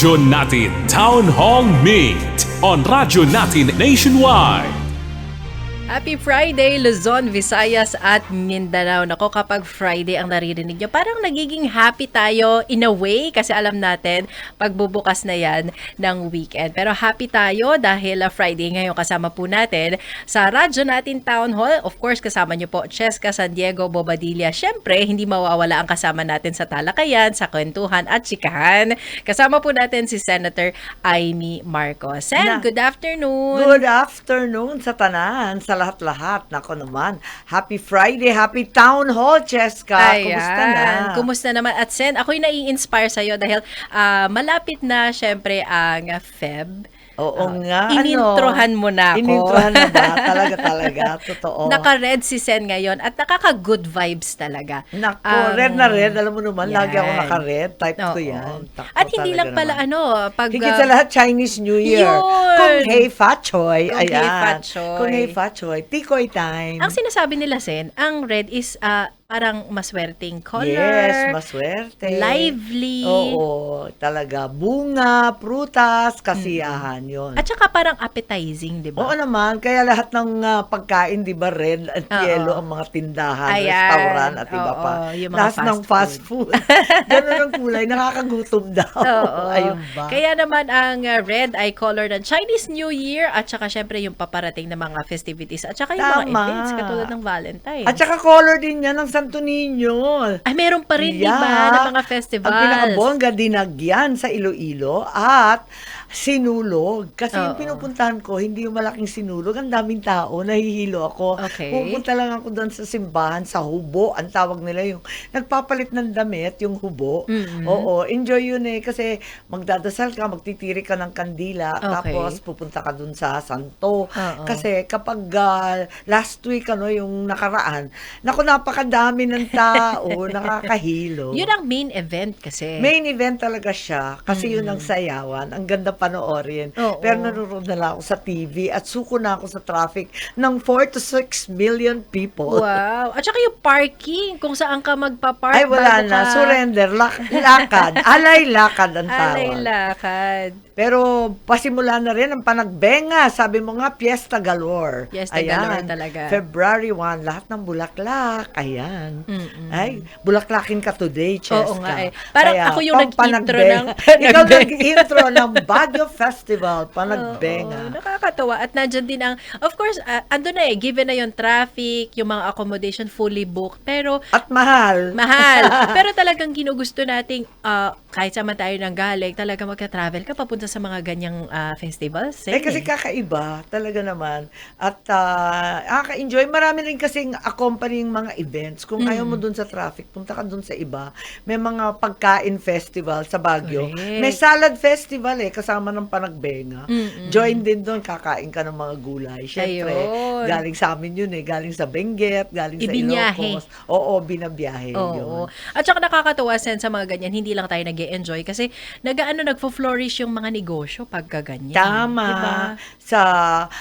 Radyo Natin Town Hall Meet on Radyo Natin Nationwide. Happy Friday, Luzon, Visayas at Mindanao. Nako, kapag Friday ang naririnig nyo, parang nagiging happy tayo in a way kasi alam natin, pagbubukas na yan ng weekend. Pero happy tayo dahil uh, Friday ngayon kasama po natin sa radyo natin Town Hall. Of course, kasama nyo po Cheska San Diego, Bobadilla. Siyempre, hindi mawawala ang kasama natin sa talakayan, sa kwentuhan at chikahan. Kasama po natin si Senator Amy Marcos. Sen, good afternoon. Good afternoon sa tanan, sa lahat-lahat. Nako naman, happy Friday, happy Town Hall, Cheska. Kumusta na? Kumusta naman? At Sen, ako'y nai-inspire sa'yo dahil ah, malapit na syempre ang Feb. Oo Ah, nga, inintrohan ano? mo na ako. Inintrohan na ba? Talaga, talaga. Totoo. Naka-red si Sen ngayon at nakaka-good vibes talaga. Nako, Um, red na red. Alam mo naman, lagi ako yan. naka-red. Type ko Oo. yan. Tako, At hindi lang pala naman. ano, pag... Higit sa lahat, Chinese New Year. Yun! Kung hey fa choy. Kung hey Ayan. fa choy. Kung hey fa choy. Tikoy time. ang sinasabi nila, Sen, ang red is ah, parang maswerteng color. Yes, maswerte. Lively. Oo, talaga. Bunga, prutas, kasiyahan yon. At saka parang appetizing, di ba? Oo naman, kaya lahat ng ah, pagkain, di ba, red at Oo. yellow ang mga tindahan, Ayan. restaurant at iba pa. yung mga Lahat fast ng fast food. Ganun ang kulay, nakakagutom daw. Oo. Ayun ba? Kaya naman ang uh, red ay color ng Chinese New Year at saka syempre yung paparating na mga festivities at saka yung mga Tama. events katulad ng Valentine's. At saka color din yan ng Santo Niño. ay meron pa rin, di ba, Yeah. na mga festivals. Ang pinakabongga, dinagyan sa Iloilo at sinulog. Kasi yung Oo. pinupuntahan ko, hindi yung malaking sinulog. Ang daming tao, nahihilo ako. Okay. Pupunta lang ako doon sa simbahan, sa hubo. Ang tawag nila yung nagpapalit ng damit, yung hubo. Mm-mm. Oo, enjoy yun eh. Kasi magdadasal ka, magtitiri ka ng kandila. Okay. Tapos pupunta ka doon sa santo. Oo. Kasi kapag ah, last week, ano, yung nakaraan, naku, napakadami ng tao, nakakahilo. Yun ang main event kasi. Main event talaga siya kasi yun ang sayawan. Ang ganda panoorin. Oo. Pero nanonood na lang ako sa TV at suko na ako sa traffic ng 4 to 6 million people. Wow. At saka yung parking, kung saan ka magpa-park. Ay, wala na. ka- Surrender. Lak- lakad. Alay lakad ang Alay tawag. lakad. Pero pasimula na rin ang panagbenga. Sabi mo nga, Fiesta Galore. Fiesta galore talaga. February 1, lahat ng bulaklak. Ayan. Mm-mm. Ay, bulaklakin ka today, Cheska. Oo nga eh. Parang Kaya, ako yung nag-intro ng- Ikaw nag-intro ng Baguio Festival, panagbenga. Oo, nakakatawa. At nandyan din ang, of course, uh, ando na eh, given na yung traffic, yung mga accommodation fully booked. Pero, At mahal. mahal. Pero talagang ginugusto nating, uh, kahit saan man tayo nang galing, talaga magka-travel ka papunta sa mga ganyang uh, festivals. Eh, kasi kakaiba, talaga naman. At uh, nakaka-enjoy. Marami rin kasing accompanying mga events. Kung ayaw Mm. mo dun sa traffic, punta ka dun sa iba. May mga pagkain festival sa Baguio. Correct. May salad festival eh, kasama ng panagbenga. Mm-mm. Join din doon, kakain ka ng mga gulay. Siyempre, Ayun. galing sa amin yun eh. Galing sa Benguet, galing sa Ibinyahe. Ilocos. Oo, binabiyahe Oo. yun. At saka nakakatawa sen sa mga ganyan, hindi lang tayo nag enjoy kasi nag-ano, nagfo-flourish yung mga negosyo pagka ganyan. Tama. Diba? Sa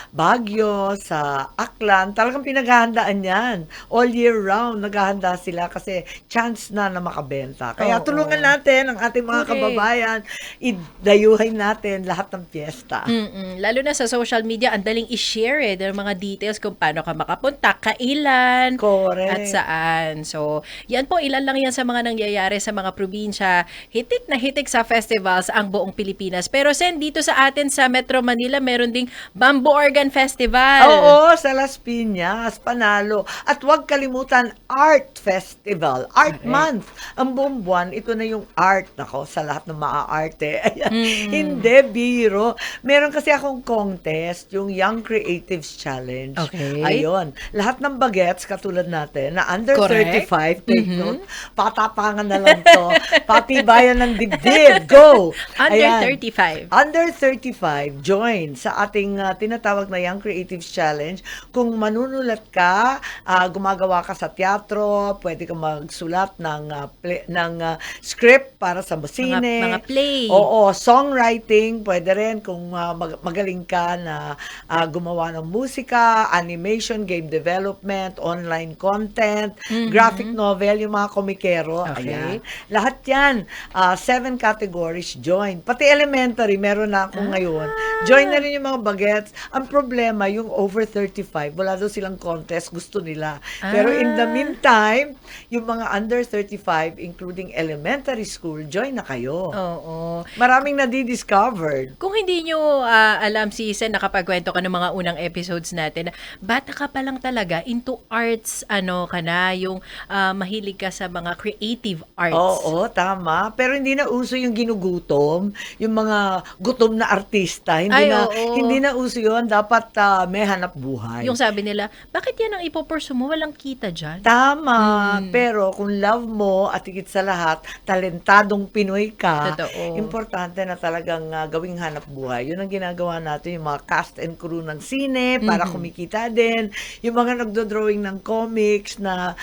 Baguio, sa Aklan, talagang pinaghahandaan yan. All year round, naghahanda sila kasi chance na na makabenta. Kaya Oo. tulungan natin ang ating mga Correct. kababayan, idayuhin natin lahat ng piyesta. Mm-mm. Lalo na sa social media, ang daling i-share eh, ng mga details kung paano ka makapunta, kailan, Correct. at saan. So, yan po, ilan lang yan sa mga nangyayari sa mga probinsya. Hitik na hitik sa festivals ang buong Pilipinas. Pero sen, dito sa atin sa Metro Manila, meron ding Bamboo Organ Festival. Oo, sa Las Piñas, panalo. At huwag kalimutan, Art Festival, Art Correct. Month. Ang buong buwan, ito na yung art. Nako, sa lahat ng maaarte. Ayan. Mm. Hindi, biro. Meron kasi akong contest, yung Young Creatives Challenge. Okay. Ayun. Lahat ng bagets, katulad natin, na under Correct. 35, take Mhm. note, patapangan na lang to. Patibayan ng dibdib. Go! Under Ayan. 35. Under 35, join sa ating uh, tinatawag na Young Creatives Challenge. Kung manunulat ka, ah, gumagawa ka sa teatro, pwede ka magsulat ng, ah, play- ng ah, script para sa Mga, sine. mga play. Oo, songwriting, pwede rin kung ah, mag- magaling ka na ah, gumawa ng musika, animation, game development, online content, graphic novel, yung mga komikero. Mm-hmm. Okay. Ayan. Lahat yan. ah, seven categories, join. Pati elementary, meron na ako ngayon. Join na rin yung mga bagets. Ang problema, yung over 35, wala daw silang contest, gusto nila. Pero in the Ah. meantime, yung mga under 35, including elementary school, join na kayo. Oo. Maraming nadidiscovered. Kung hindi nyo ah, alam si Sen, nakapagkwento ka ng mga unang episodes natin, bata ka pa lang talaga into arts, ano ka na, yung ah, mahilig ka sa mga creative arts. Oo, tama. Pero hindi na uso yung ginugutom, yung mga gutom na artista. Hindi Ay, na oo. hindi na uso yun. Dapat ah, may hanap buhay. Yung sabi nila, bakit yan ang ipopursue mo? Walang kita dyan. Tama. Hmm. Pero kung love mo at higit sa lahat, talentadong Pinoy ka, Totoo. importante na talagang ah, gawing hanap buhay. Yun ang ginagawa natin, yung mga cast and crew ng sine para Mm-hmm. kumikita din. Yung mga nagdo-drawing ng comics na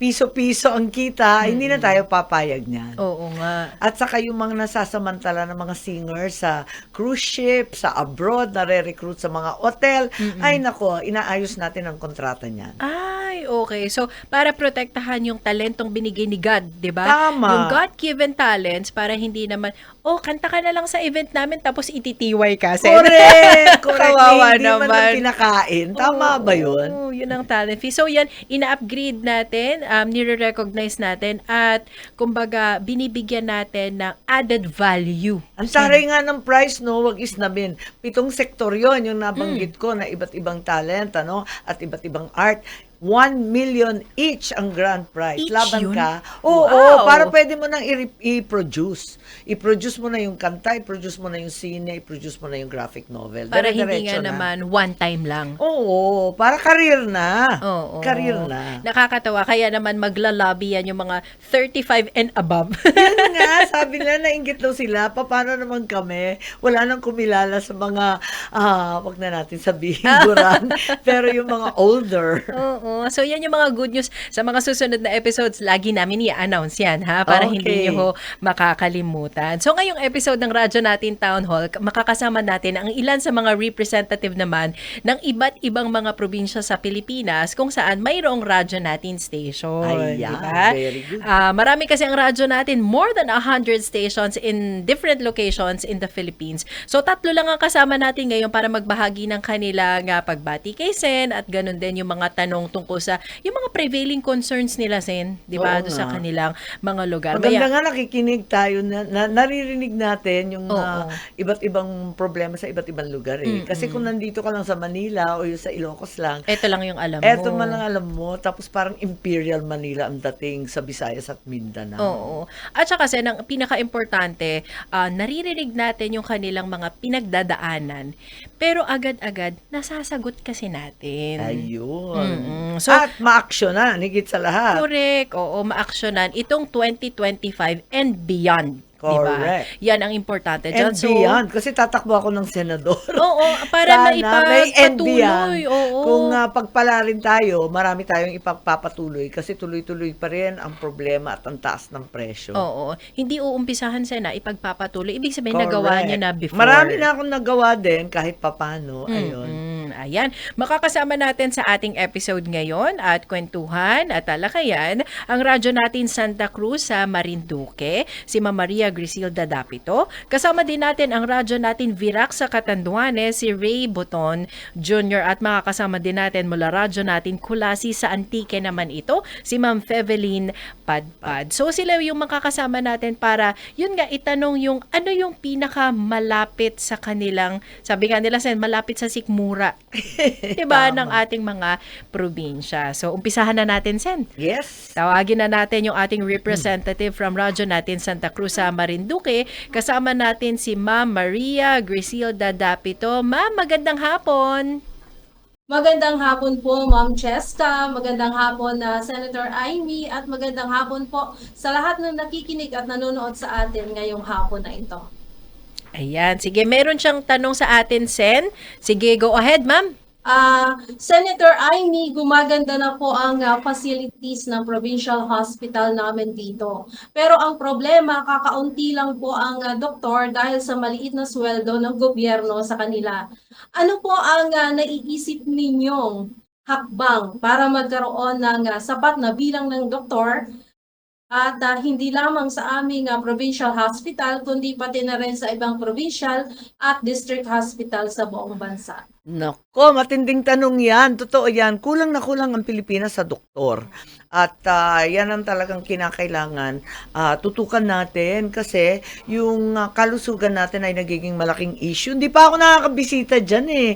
piso-piso ang kita, hindi na tayo papayag niyan. Oo nga. At saka yung mga nasasamantala ng mga singers sa cruise ship, sa abroad, nare-recruit sa mga hotel, ay nako, inaayos natin ang kontrata niyan. Ay, okay. So, para protektahan yung talentong binigay ni God, di ba? Tama. Yung God-given talents para hindi naman, oh, kanta ka na lang sa event namin tapos ititiway ka. Sen." Correct! Correct! Kawawa hindi man naman. lang pinakain. Tama ba yun? Oo, yun ang talent fee. So, yan, ina-upgrade natin, um, nire-recognize natin, at, kumbaga, binibigyan natin ng added value. Ang taray nga ng price, no, wag isnamin. Pitong sektor yon yung nabanggit Hmm. ko na iba't ibang talent, ano, at iba't ibang art. 1 million each ang grand prize. Each Laban yun? ka. Oo, Wow! para pwede mo nang i-produce. I-produce mo na yung kanta, i-produce mo na yung sine, i-produce mo na yung graphic novel. Para hindi nga na. naman one time lang. Oo, para career na. Oo. Career na. Nakakatawa. Kaya naman magla-lobby yan yung mga 35 and above. Yun nga, sabi nila, nainggit daw sila. Pa, Paano naman kami? Wala nang kumilala sa mga, ah, wag na natin sabihin, buran. pero yung mga older. Oo. So, yan yung mga good news. Sa mga susunod na episodes, lagi namin i-announce yan, ha? Para Okay. hindi nyo ho makakalimutan. So, ngayong episode ng radyo natin, Town Hall, makakasama natin ang ilan sa mga representative naman ng iba't ibang mga probinsya sa Pilipinas kung saan mayroong radyo natin station. Ayan, diba? very good. Ah, marami kasi ang radyo natin, more than 100 stations in different locations in the Philippines. So, tatlo lang ang kasama natin ngayon para magbahagi ng kanilang pagbati kay Sen at ganun din yung mga tanong tungkol sa yung mga prevailing concerns nila, Sen, di ba, Oo doon sa kanilang mga lugar. Maganda Maya- nga nakikinig tayo, na, na- naririnig natin yung Oo. ah, iba't ibang problema sa iba't ibang lugar eh. Kasi kung nandito ka lang sa Manila o yung sa Ilocos lang, Ito lang yung alam mo. eto man lang alam mo, tapos parang Imperial Manila ang dating sa Visayas at Mindanao. Oo. At saka kasi, ang pinaka-importante, ah, naririnig natin yung kanilang mga pinagdadaanan. Pero agad-agad, nasasagot kasi natin. Ayun. Mm-mm. So, At ma-action na, higit sa lahat. Correct. Oo, maaksyonan itong 2025 and beyond. Correct. Diba? Yan ang importante. And dyan. So, beyond, kasi tatakbo ako ng senador. Oo, para Sana na ipagpatuloy. Oo. Kung ah, pagpalarin tayo, marami tayong ipagpapatuloy kasi tuloy-tuloy pa rin ang problema at ang taas ng presyo. Oo. Hindi uumpisahan sana ipagpapatuloy. Ibig sabihin, nagawa Correct. niya na before. Marami na akong nagawa din kahit papano. Ayun. Mm, ayan. Makakasama natin sa ating episode ngayon at kwentuhan at talakayan ang radyo natin Santa Cruz sa Marinduque, si Ma Maria Griselda Dapito. Kasama din natin ang radyo natin Virac sa Catanduanes, si Ray Boton Jr. At makakasama din natin mula radyo natin Kulasi sa Antique naman ito, si Ma'am Feveline Padpad. So sila yung makakasama natin para yun nga itanong yung ano yung pinaka malapit sa kanilang sabi nga nila sen malapit sa sikmura 'di ba ng ating mga probinsya. So umpisahan na natin sen. Yes. Tawagin na natin yung ating representative from radyo natin Santa Cruz sa Marinduque. Kasama natin si Ma'am Maria Griselda Dapito. Ma'am, magandang hapon. Magandang hapon po, Ma'am Chesta. Magandang hapon na Senator Amy at magandang hapon po sa lahat ng nakikinig at nanonood sa atin ngayong hapon na ito. Ayan, sige, meron siyang tanong sa atin, Sen. Sige, go ahead, ma'am. Ah, Senator Amy, gumaganda na po ang ah, facilities ng provincial hospital namin dito. Pero ang problema, kakaunti lang po ang ah, doktor dahil sa maliit na sweldo ng gobyerno sa kanila. Ano po ang ah, naiisip ninyong hakbang para magkaroon ng ah, sapat na bilang ng doktor at ah, hindi lamang sa aming ah, provincial hospital kundi pati na rin sa ibang provincial at district hospital sa buong bansa. Nako, matinding tanong yan. Totoo yan. Kulang na kulang ang Pilipinas sa doktor. At ah, yan ang talagang kinakailangan. Ah, tutukan natin kasi yung ah, kalusugan natin ay nagiging malaking issue. Hindi pa ako nakakabisita dyan eh.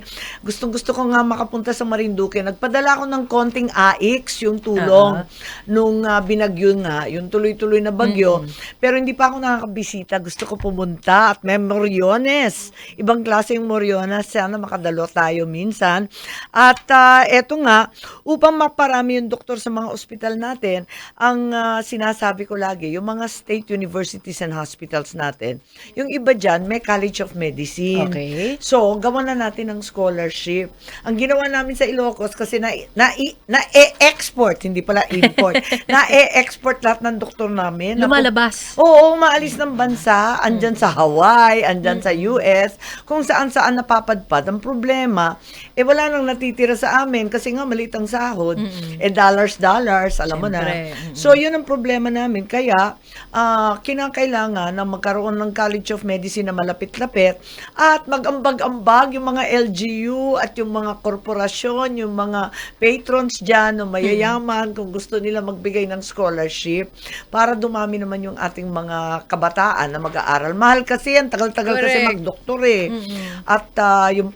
Gustong gusto ko nga makapunta sa Marinduque. Nagpadala ako ng konting AX, yung tulong nung ah, binagyo nga, yung tuloy-tuloy na bagyo. Pero hindi pa ako nakakabisita. Gusto ko pumunta at may Moriones. Ibang klase yung Moriones. Sana makadalo tayo minsan. At ah, eto nga, upang maparami yung doktor sa mga ospital natin, ang ah, sinasabi ko lagi, yung mga state universities and hospitals natin, yung iba dyan, may College of Medicine. Okay. So, gawa na natin ng scholarship. Ang ginawa namin sa Ilocos kasi na na, na e-export, hindi pala import. na e-export lahat ng doktor namin. Lumalabas. Oo, maalis ng bansa, andyan sa Hawaii, andyan sa US, kung saan-saan napapadpad. Ang problema, eh wala nang natitira sa amin kasi nga maliit ang sahod. Eh dollars, dollars, alam mo na. Siyempre, mm-mm. So, yun ang problema namin. Kaya, ah, kinakailangan na magkaroon ng College of Medicine na malapit-lapit at mag-ambag-ambag yung mga LGU at yung mga korporasyon, yung mga patrons dyan, o mayayaman, kung gusto nila magbigay ng scholarship para dumami naman yung ating mga kabataan na mag-aaral. Mahal kasi yan, tagal-tagal kasi magdoktor eh. At ah, yung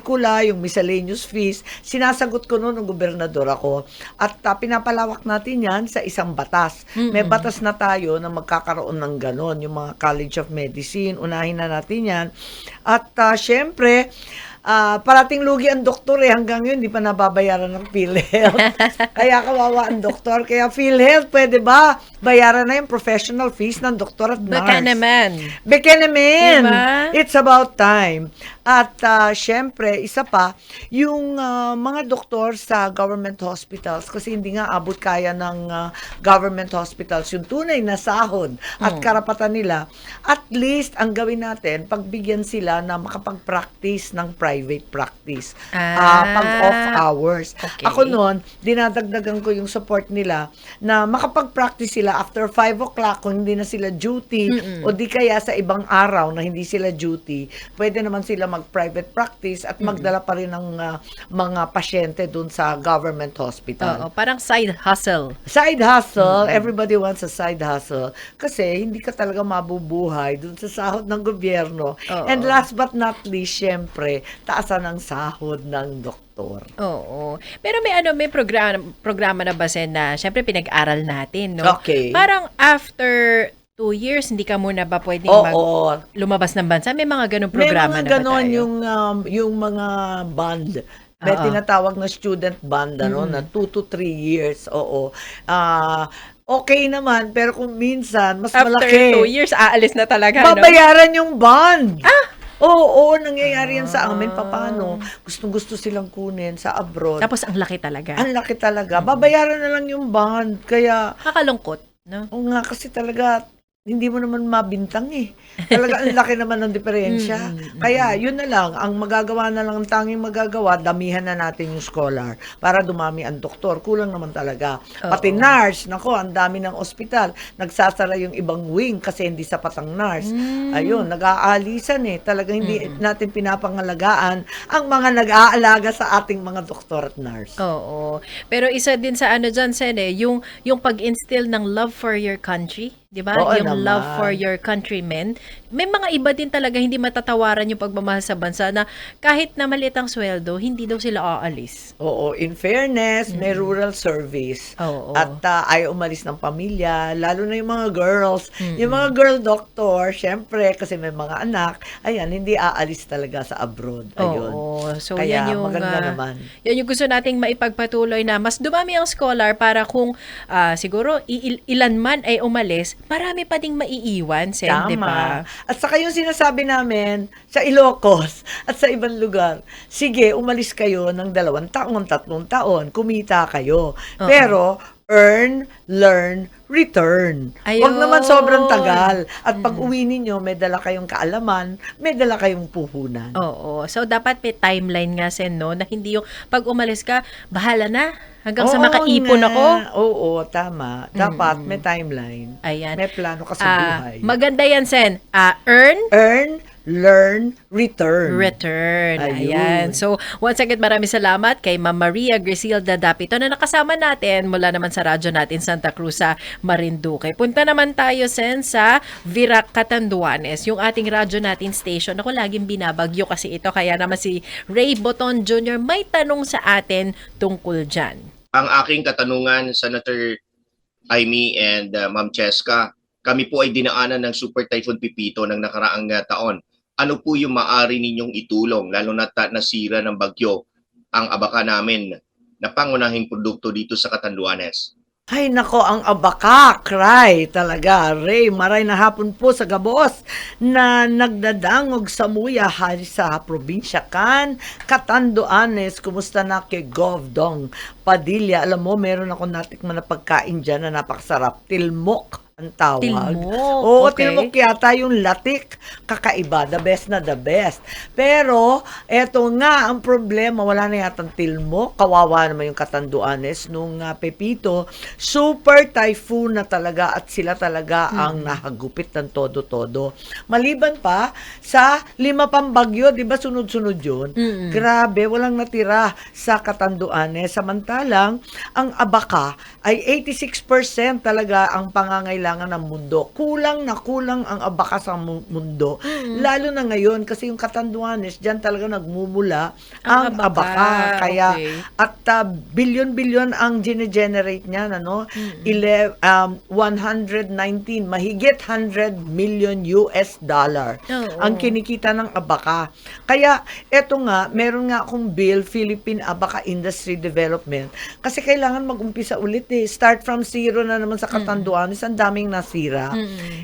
pangmatrikula, yung miscellaneous fees, sinasagot ko noon ng gobernador ako. At ah, pinapalawak natin yan sa isang batas. May batas na tayo na magkakaroon ng ganon, yung mga College of Medicine, unahin na natin yan. At ah, syempre, ah, parating lugi ang doktor eh. Hanggang yun, di pa nababayaran ng PhilHealth. Kaya kawawa ang doktor. Kaya PhilHealth, pwede ba? Bayaran na yung professional fees ng doktor at nurse. Baka naman. Diba? It's about time. At ah, syempre, isa pa, yung ah, mga doktor sa government hospitals, kasi hindi nga abot kaya ng ah, government hospitals yung tunay na sahod at Hmm. karapatan nila, at least ang gawin natin, pagbigyan sila na makapag-practice ng private practice. Ah. Ah, pag off hours. Okay. Ako noon, dinadagdagan ko yung support nila na makapag-practice sila after 5 o'clock kung hindi na sila duty o di kaya sa ibang araw na hindi sila duty, pwede naman sila mag-private practice at magdala pa rin ng ah, mga pasyente dun sa government hospital. Oo, parang side hustle. Side hustle, everybody wants a side hustle kasi hindi ka talaga mabubuhay dun sa sahod ng gobyerno. Oo. And last but not least, syempre, taasan ang sahod ng doktor. Oo. Pero may ano, may programa, programa na ba Sen, na syempre pinag-aral natin, no? Okay. Parang after two years, hindi ka muna ba pwedeng Oo. mag, lumabas ng bansa? May mga ganong May programa mga na ba ganon tayo? yung, um, yung mga band. May Oo. tinatawag na student band, ano, na 2 to 3 years. Oo. Ah, okay naman, pero kung minsan, mas After malaki. two years, aalis na talaga, no? Babayaran yung bond. Ah! Oo, oo, nangyayari yan sa amin. Paano? Gustong-gusto silang kunin sa abroad. Tapos ang laki talaga. Ang laki talaga. Babayaran na lang yung bond. Kaya, Kakalungkot, no? Oo nga, kasi talaga, hindi mo naman mabintang eh. Talaga, ang laki naman ng diferensya. Mm, Kaya, yun na lang, ang magagawa na lang, ang tanging magagawa, damihan na natin yung scholar para dumami ang doktor. Kulang naman talaga. Pati Oo. nurse, nako, ang dami ng ospital. Nagsasara yung ibang wing kasi hindi sapat ang nurse. Mm. Ayun, nag-aalisan eh. Talaga hindi natin pinapangalagaan ang mga nag-aalaga sa ating mga doktor at nurse. Oo. Pero isa din sa ano dyan, Sen, eh, yung, yung pag-instill ng love for your country, di ba? Oo yung naman. love for your countrymen. May mga iba din talaga hindi matatawaran yung pagmamahal sa bansa na kahit na maliit ang sweldo, hindi daw sila aalis. Oo, in fairness, may rural service. Oo. At ah, ayaw umalis ng pamilya, lalo na yung mga girls. Yung mga girl doctor, syempre, kasi may mga anak, ayan, hindi aalis talaga sa abroad. Ayun. Oo. So, Kaya yan yung, maganda ah, naman. yan yung gusto nating maipagpatuloy na mas dumami ang scholar para kung ah, siguro iil- ilan man ay umalis, marami pa ding maiiwan, Sen, di ba? At saka yung sinasabi namin sa Ilocos at sa ibang lugar, sige, umalis kayo ng dalawang taon, tatlong taon, kumita kayo. Oo. Pero, earn, learn, return. Huwag Ayun. naman sobrang tagal. At pag uwi ninyo, may dala kayong kaalaman, may dala kayong puhunan. Oo. So, dapat may timeline nga, Sen, no? Na hindi yung pag umalis ka, bahala na. Hanggang sa Oo makaipon nga. ako. Oo, tama. Dapat may timeline. Ayan. May plano ka sa Ah, buhay. maganda yan, Sen. Ah, earn, earn, learn, return. return. Ayun. Ayan. So, once again, maraming salamat kay Ma'am Maria Griselda Dapito na nakasama natin mula naman sa radyo natin Santa Cruz sa Marinduque. Punta naman tayo, Sen, sa Virac Catanduanes, yung ating radyo natin station. Ako laging binabagyo kasi ito. Kaya naman si Ray Boton Jr. may tanong sa atin tungkol dyan. ang aking katanungan, Senator Amy and uh, Ma'am Cheska, kami po ay dinaanan ng Super Typhoon Pipito ng nakaraang uh, taon. Ano po yung maari ninyong itulong, lalo na ta- nasira ng bagyo, ang abaka namin na pangunahing produkto dito sa Catanduanes? Ay nako, ang abaka, cry talaga. Ray, maray na hapon po sa gabos na nagdadangog sa muyahan sa probinsya kan Katanduanes. Kumusta na kay Govdong Padilla? Alam mo, meron ako natikman na pagkain dyan na napakasarap. Tilmok ang tawag. Tilmok, Oo, okay. tilmok yata yung latik. Kakaiba, the best na the best. Pero, eto nga, ang problema, wala na yatang tilmok. Kawawa naman yung Katanduanes nung ah, Pepito. Super typhoon na talaga at sila talaga ang nahagupit ng todo-todo. Maliban pa sa lima pang bagyo, di ba sunod-sunod yun? Grabe, walang natira sa Katanduanes. Samantalang, ang abaka ay 86% talaga ang pangangailangan ng mundo. Kulang na kulang ang abaka sa mu- mundo. Lalo na ngayon kasi yung Katanduanes, diyan talaga nagmumula Ang ang, abaka, abaka. Kaya okay. at uh, billion-billion ang gine-generate niya ano? Ele- um, 119 mahigit 100 million US dollar Oo. ang kinikita ng abaka. Kaya eto nga, meron nga akong bill Philippine Abaka Industry Development kasi kailangan mag-umpisa ulit eh. Start from zero na naman sa Katanduanes, ang daming nasira.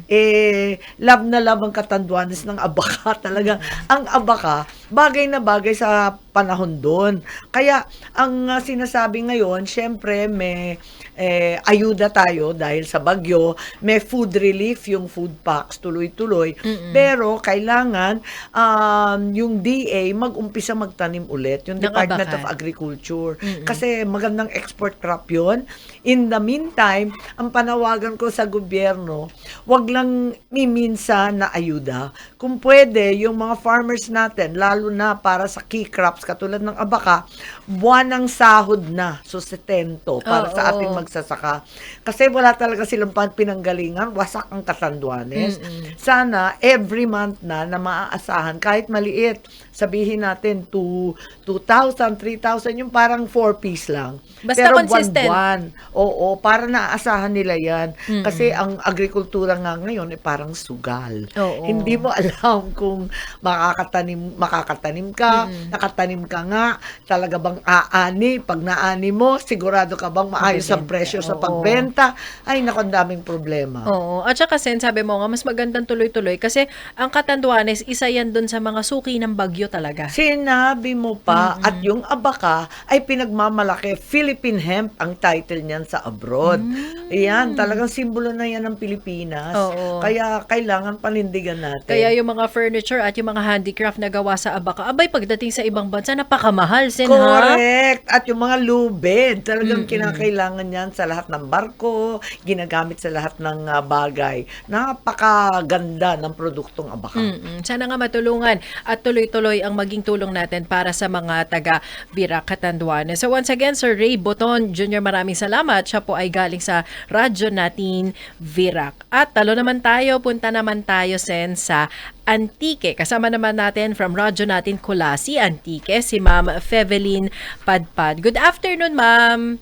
Eh love na love ang Katanduanes ng abaka talaga. Ang abaka bagay na bagay sa panahon doon. Kaya ang uh, sinasabi ngayon, syempre may eh, ayuda tayo dahil sa bagyo, may food relief, yung food packs tuloy-tuloy. Pero kailangan um, yung DA mag-umpisa magtanim ulit, yung Ng Department of Agriculture. Kasi magandang export crop yun. In the meantime, ang panawagan ko sa gobyerno, wag lang miminsa na ayuda. Kung pwede, yung mga farmers natin, lalo na para sa key crops, katulad ng abaka, buwan ng sahod na, sustento, para sa Oo. ating magsasaka. Kasi wala talaga silang pinanggalingan, wasak ang katanduanes. Sana, every month na, na maaasahan, kahit maliit, sabihin natin, to 2,000, 3,000, yung parang 4 piece lang. Basta Pero consistent. buwan-buwan. Oo, para naaasahan nila yan. Kasi ang agrikultura nga ngayon, eh, parang sugal. Oo. Hindi mo alam kung makakatanim, makakatanim ka, nakatanim ka nga, talaga bang aani, pag naani mo, sigurado ka bang maayos ang presyo sa pagbenta? Ay, naku, ang daming problema. Oo. At saka, Sen, sabi mo nga, mas magandang tuloy-tuloy kasi ang Katanduanes, isa yan dun sa mga suki ng bagyo talaga. Sinabi mo pa, at yung abaka ay pinagmamalaki. Philippine hemp ang title niyan sa abroad. Yan, talagang simbolo na yan ng Pilipinas. Oo. Kaya kailangan panindigan natin. Kaya yung mga furniture at yung mga handicraft na gawa sa abaka, abay, pagdating sa ibang bansa, napakamahal, Sen, ha? Correct. At yung mga lubid, talagang kinakailangan yan sa lahat ng barko, ginagamit sa lahat ng ah, bagay. Napakaganda ng produktong abaka. Mm-mm. Sana nga matulungan at tuloy-tuloy ang maging tulong natin para sa mga taga Virac Catanduanes. So once again, Sir Ray Boton Jr., maraming salamat. Siya po ay galing sa radyo natin Virac. At talo naman tayo, punta naman tayo, Sen, sa Antique. Kasama naman natin from radyo natin Kulasi, Antique, si Ma'am Fevelin Padpad. Good afternoon, Ma'am.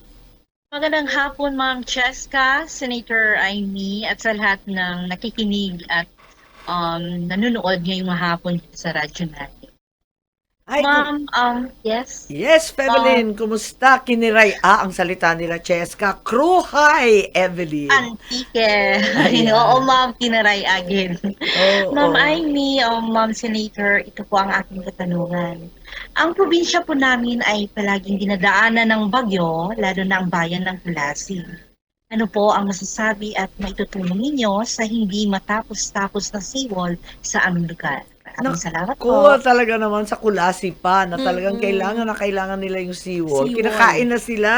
Magandang hapon, Ma'am Cheska, Senator Amy, at sa lahat ng nakikinig at um, nanonood ngayong hapon sa radyo natin. Ay, Ma'am, um, yes? yes, Evelyn, kumusta? Kiniray ah, ang salita nila, Cheska. Crew high, Evelyn. Antike. Ayan. Oo, ma'am, kinaray agin. Oo, Ma'am oo. Amy, um, Ma'am Senator, ito po ang aking katanungan. Ang probinsya po namin ay palaging dinadaanan ng bagyo, lalo na ang bayan ng Kulasi. Ano po ang masasabi at maitutulong ninyo sa hindi matapos-tapos na seawall sa aming lugar? Maraming salamat po. Ko talaga naman sa kulasi pa na talagang Mm-mm. kailangan na kailangan nila yung seawall. Seawall. Kinakain na sila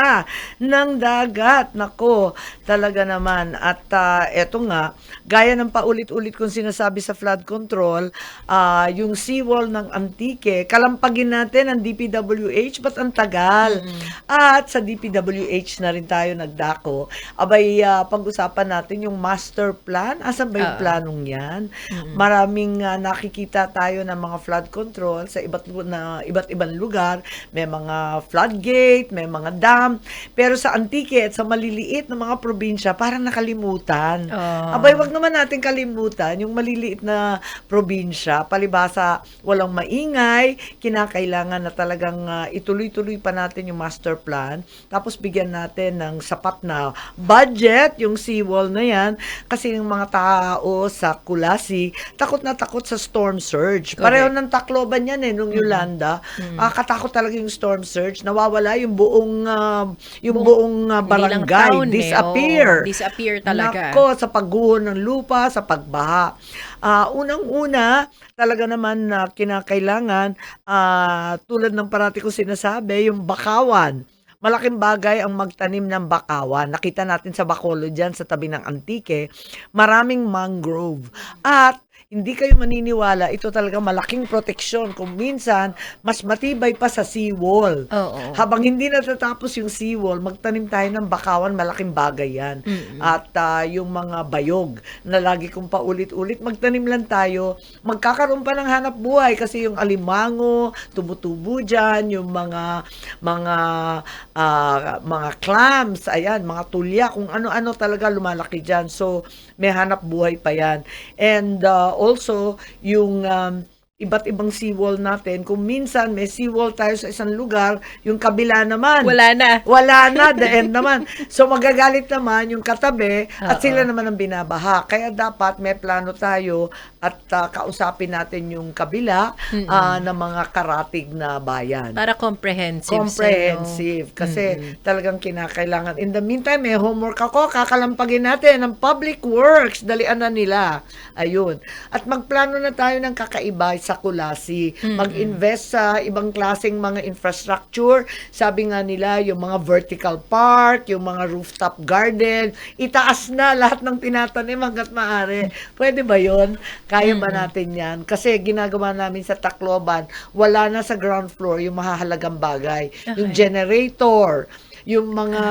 ng dagat. Nako, talaga naman. At ah, eto nga, gaya ng paulit-ulit kong sinasabi sa flood control, ah, yung seawall ng Antique, kalampagin natin ang DPWH, ba't ang tagal? At sa DPWH na rin tayo nagdako. Abay, ah, pag-usapan natin yung master plan. Asan ba yung Ah. planong yan? Maraming ah, nakikita tayo ng mga flood control sa iba't na iba't ibang lugar. May mga floodgate, may mga dam. Pero sa Antique at sa maliliit na mga probinsya, parang nakalimutan. Ah. Abay, wag naman natin kalimutan yung maliliit na probinsya. Palibasa, walang maingay, kinakailangan na talagang ah, ituloy-tuloy pa natin yung master plan. Tapos bigyan natin ng sapat na budget yung seawall na yan. Kasi yung mga tao sa Kulasi, takot na takot sa storm surge. Pareho ng Tacloban yan eh, nung Yolanda. Ah, katakot talaga yung storm surge. Nawawala yung buong, ah, yung buong, Hindi lang barangay. town, eh. disappear. Oo, disappear talaga. Nako, sa pagguho ng lupa, sa pagbaha. Ah, unang-una, talaga naman na kinakailangan, ah, tulad ng parati ko sinasabi, yung bakawan. Malaking bagay ang magtanim ng bakawan. Nakita natin sa Bacolod dyan, sa tabi ng Antique, maraming mangrove. At hindi kayo maniniwala, ito talaga malaking proteksyon. Kung minsan, mas matibay pa sa seawall. Oo. Habang hindi natatapos yung seawall, magtanim tayo ng bakawan, malaking bagay yan. At ah, yung mga bayog na lagi kong paulit-ulit, magtanim lang tayo. Magkakaroon pa ng hanap buhay kasi yung alimango, tumutubo dyan, yung mga mga ah, mga clams, ayan, mga tulya, kung ano-ano talaga lumalaki dyan. So, may hanap buhay pa yan. And ah, also, yung um, iba't ibang seawall natin, kung minsan may seawall tayo sa isang lugar, yung kabila naman, Wala na. wala na, the end naman. So magagalit naman yung katabi at Oo. sila naman ang binabaha. Kaya dapat may plano tayo at ah, kausapin natin yung kabila ah, ng mga karatig na bayan. Para comprehensive. Comprehensive. Kasi talagang kinakailangan. In the meantime, may homework ako. Kakalampagin natin ang public works. Dalian na nila. Ayun. At magplano na tayo ng kakaiba sa Kulasi. Mag-invest sa ibang klaseng mga infrastructure. Sabi nga nila, yung mga vertical park, yung mga rooftop garden, itaas na lahat ng tinatanim hanggat maaari. Pwede ba yon? Kaya ba natin yan? Kasi ginagawa namin sa Tacloban, wala na sa ground floor yung mahahalagang bagay. Yung generator, yung mga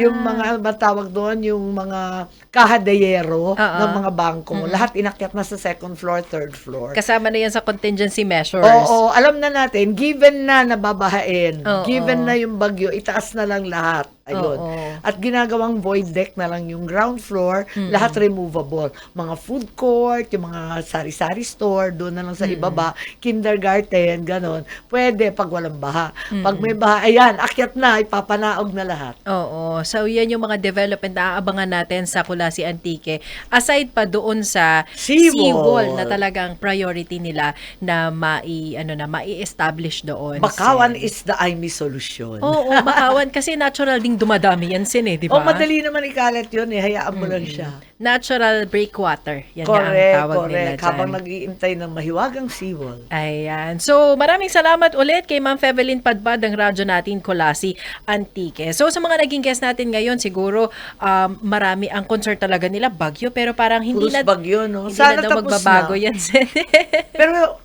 yung mga ba tawag doon yung mga kahadayero Oo. ng mga bangko lahat inakyat na sa second floor third floor Kasama na yan sa contingency measures. Oo, alam na natin, given na nababahain, Oo. given na yung bagyo, itaas na lang lahat. Ayun. Oo. At ginagawang void deck na lang yung ground floor, lahat removable. Mga food court, yung mga sari-sari store, doon na lang sa ibaba, kindergarten, ganon. Pwede pag walang baha. Pag may baha, ayan, akyat na, ipapanaog na lahat. Oo. So, yan yung mga development na aabangan natin sa Kulasi Antique. Aside pa doon sa Seawall. seawall na talagang priority nila na mai, ano na, mai-establish doon. Bakawan Sen. is the IME solution. Oo, bakawan. Kasi natural ding dumadami yan, Sin, eh, di ba? O madali naman ikalat yun eh, hayaan mo lang siya. Natural breakwater. Yan nga ang Correct, tawag nila correct. dyan. Habang nag-iintay ng mahiwagang seawall. Ayan. So, maraming salamat ulit kay Ma'am Fevelin Padbad ng radyo natin, Kolasi Antique. So, sa mga naging guest natin ngayon, siguro um, marami ang concern talaga nila, bagyo, pero parang hindi Puros na, bagyo, no? hindi Sana na daw tapos magbabago na. yan. Sen. Pero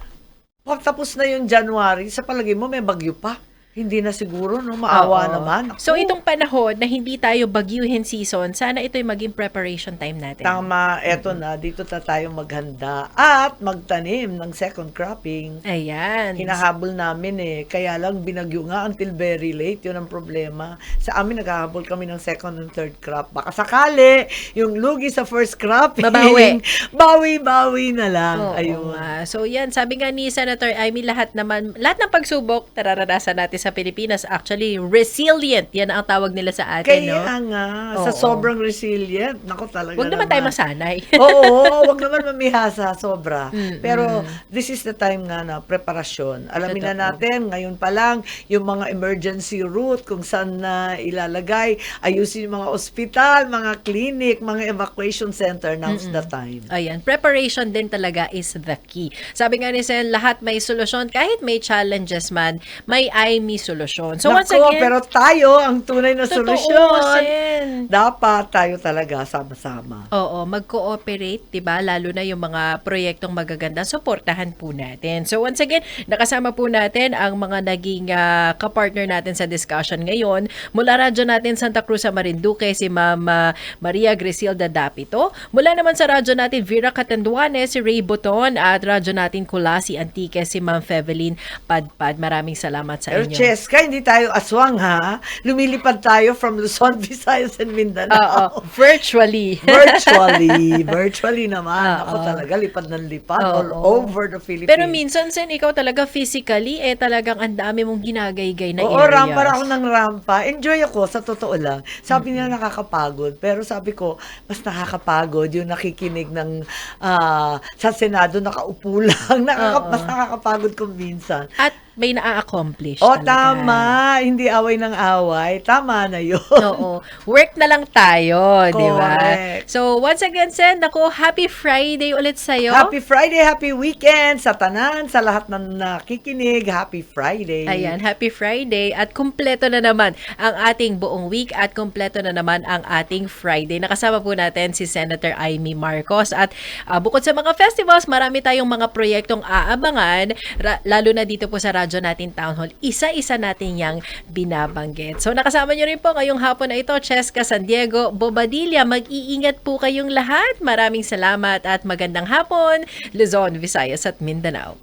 pag tapos na yung January, sa palagay mo may bagyo pa. Hindi na siguro, no? Maawa Oo. naman. So Ako, itong panahon na hindi tayo bagyuhin season, sana ito'y maging preparation time natin. Tama, eto na. Dito na tayo maghanda at magtanim ng second cropping. Ayan. Hinahabol namin eh. Kaya lang binagyo nga until very late. Yun ang problema. Sa amin, naghahabol kami ng second and third crop. Baka sakali, yung lugi sa first crop. Babawi. Bawi-bawi na lang. Oo Ayun. nga. So yan, sabi nga ni Senator Amy, lahat naman, lahat ng pagsubok, nararanasan natin sa Pilipinas, actually, resilient. Yan ang tawag nila sa atin, Kaya no? nga, sa Oo. sobrang resilient, nako talaga Huwag naman tayo masanay. Oo, wag naman mamihasa, sobra. Mm, Pero this is the time nga na preparasyon. Alamin na Totoo. natin, ngayon pa lang, yung mga emergency route, kung saan na ilalagay, ayusin yung mga ospital, mga clinic, mga evacuation center, now's the time. Ayan, preparation din talaga is the key. Sabi nga ni Sen, lahat may solusyon. Kahit may challenges man, may IME solusyon. So once Nako, again, pero tayo, ang tunay na totoo, solusyon, Sen. dapat tayo talaga sama-sama. Oo, mag-cooperate, 'di ba? Lalo na yung mga proyektong magaganda, suportahan po natin. So once again, nakasama po natin ang mga naging ah, kapartner natin sa discussion ngayon. Mula radyo natin Santa Cruz sa Marinduque si Ma'am Maria Griselda Dapito. Mula naman sa radyo natin Vera Catanduanes, si Ray Boton at radyo natin Kulasi Antique si Ma'am Fevelin Padpad. Maraming salamat sa inyo. Cheska, hindi tayo aswang ha. Lumilipad tayo from Luzon, Visayas, and Mindanao. Oo, virtually. virtually. virtually naman. Oo. Ako talaga, lipad ng lipad Oo. all over the Philippines. Pero minsan, Sen, ikaw talaga physically, eh talagang ang dami mong ginagaygay na Oo, areas. rampa ako ng rampa. Enjoy ako, sa totoo lang. Sabi nila nakakapagod. Pero sabi ko, mas nakakapagod yung nakikinig ng ah, sa Senado, nakaupo lang. Nakaka- Oo. mas nakakapagod kung minsan. At may na-accomplish O, talaga. tama. Hindi away ng away. Tama na yun. Oo. Work na lang tayo, di ba? So, once again, Sen, ako, happy Friday ulit sa'yo. Happy Friday, happy weekend sa tanan, sa lahat ng nakikinig. Happy Friday. Ayan, happy Friday. At kumpleto na naman ang ating buong week at kumpleto na naman ang ating Friday. Nakasama po natin si Senator Amy Marcos. At ah, bukod sa mga festivals, marami tayong mga proyektong aabangan, lalo na dito po sa radyo natin Town Hall. Isa-isa natin yang binabanggit. So nakasama nyo rin po ngayong hapon na ito, Cheska San Diego, Bobadilla. Mag-iingat po kayong lahat. Maraming salamat at magandang hapon, Luzon, Visayas at Mindanao.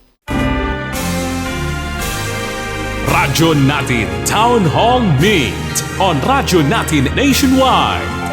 Radyo natin Town Hall Meet on Radyo natin Nationwide.